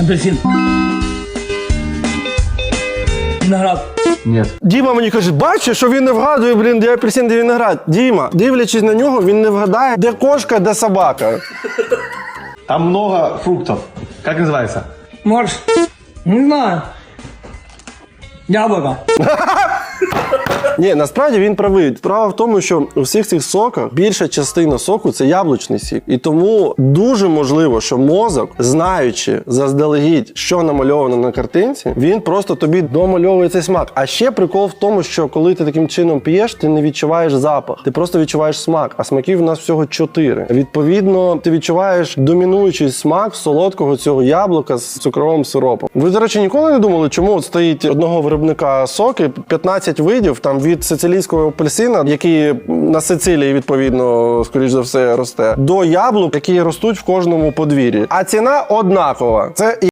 Апельсин. Виноград. Нет. Діма мені каже, бачиш, що він не вгадує, блін, де апельсин, де виноград. Діма, дивлячись на нього, він не вгадає, де кошка, де собака. Там много фруктов. Как называется? Морж. Не знаю. Яблоко. Ні, насправді він правий. Справа в тому, що у всіх цих соках більша частина соку це яблучний сік. І тому дуже можливо, що мозок, знаючи заздалегідь, що намальовано на картинці, він просто тобі домальовує цей смак. А ще прикол в тому, що коли ти таким чином п'єш, ти не відчуваєш запах, ти просто відчуваєш смак. А смаків у нас всього чотири. Відповідно, ти відчуваєш домінуючий смак солодкого цього яблука з цукровим сиропом. Ви, до речі, ніколи не думали, чому от стоїть одного виробника соки, 15 видів там від сицилійського апельсина, який на Сицилії відповідно, скоріш за все, росте, до яблук, які ростуть в кожному подвір'ї. А ціна однакова. Це